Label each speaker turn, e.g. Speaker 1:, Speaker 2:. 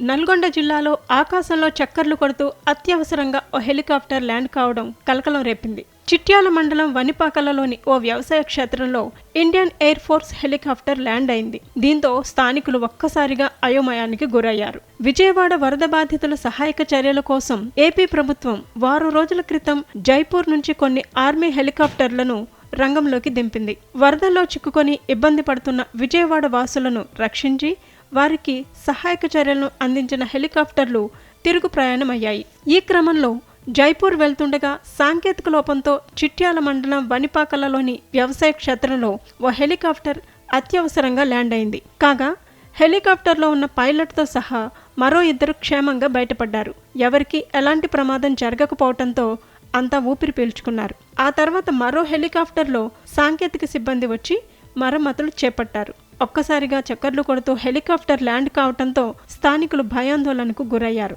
Speaker 1: నల్గొండ జిల్లాలో ఆకాశంలో చక్కర్లు కొడుతూ అత్యవసరంగా ఓ హెలికాప్టర్ ల్యాండ్ కావడం కలకలం రేపింది. చిట్యాల మండలం వనిపాకలలోని ఓ వ్యవసాయ క్షేత్రంలో Indian air force helicopter land అయింది. దీంతో స్థానికులు ఒక్కసారిగా అయోమయానికి గురయ్యారు. విజయవాడ వరద బాధితుల సహాయక చర్యల కోసం ఏపీ ప్రభుత్వం వారం రోజుల క్రితం జైపూర్ నుంచి కొన్ని ఆర్మీ హెలికాప్టర్లను రంగంలోకి దింపింది. వరదల్లో చిక్కుకొని ఇబ్బంది పడుతున్న విజయవాడ వాసులను రక్షించి వారికి సహాయక చర్యలను అందించిన హెలికాప్టర్లు తిరుగు ప్రయాణమయ్యాయి. ఈ క్రమంలో జైపూర్ వెళ్తుండగా సాంకేతిక లోపంతో చిట్యాల మండలం వనిపాకలలోని వ్యవసాయ క్షేత్రంలో ఓ హెలికాప్టర్ అత్యవసరంగా ల్యాండ్ అయింది. కాగా హెలికాప్టర్లో ఉన్న పైలట్తో సహా మరో ఇద్దరు క్షేమంగా బయటపడ్డారు. ఎవరికి ఎలాంటి ప్రమాదం జరగకపోవడంతో అంతా ఊపిరి పీల్చుకున్నారు. ఆ తర్వాత మరో హెలికాప్టర్లో సాంకేతిక సిబ్బంది వచ్చి మరమ్మతులు చేపట్టారు. ఒక్కసారిగా చక్కర్లు కొడుతూ హెలికాప్టర్ ల్యాండ్ కావడంతో స్థానికులు భయాందోళనకు గురయ్యారు.